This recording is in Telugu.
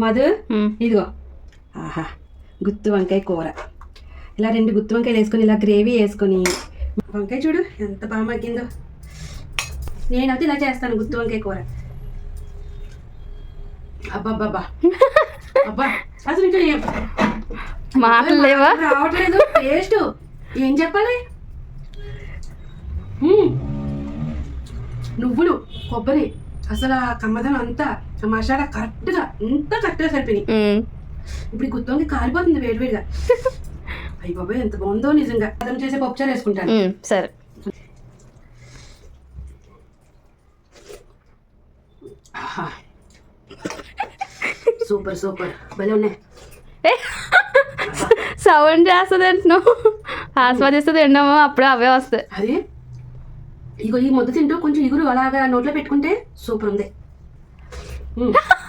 మధు. ఇదిగో. ఆహా గుత్తి వంకాయ కూర. ఇలా రెండు గుత్తి వంకాయలు వేసుకొని ఇలా గ్రేవీ వేసుకొని. వంకాయ చూడు ఎంత బాగా మగ్గిందో. నేనైతే ఇలా చేస్తాను గుత్తి వంకాయ కూర. అబ్బాబ్బా అబ్బా అసలు రావట్లేదు. టేస్ట్. ఏం చెప్పాలి. నువ్వులు కొబ్బరి. అసలు ఆ కమ్మదనం అంతా ఆ మసాలా కరెక్ట్గా అంతా కరెక్ట్గా సరిపోయినాయి. మ్మ్. ఇప్పుడు ఈ గుత్తొంగి కాలిపోతుంది వేడివేడిగా. అయ్యి బాబాయ్ ఎంత బాగుందో నిజంగా. అదం చేసే పప్పుచారు వేసుకుంటాను. సరే. Super super. భలే ఉన్నాయి. సౌండ్ చేస్తుంది అంటున్నావు ఆస్వాదిస్తూ తిన్నాము అప్పుడు అవే వస్తాయి. అది? ఇగో ఈ ముద్ద తింటూ కొంచెం ఇగురు అలాగా నోట్లో పెట్టుకుంటే సూపర్ ఉంది.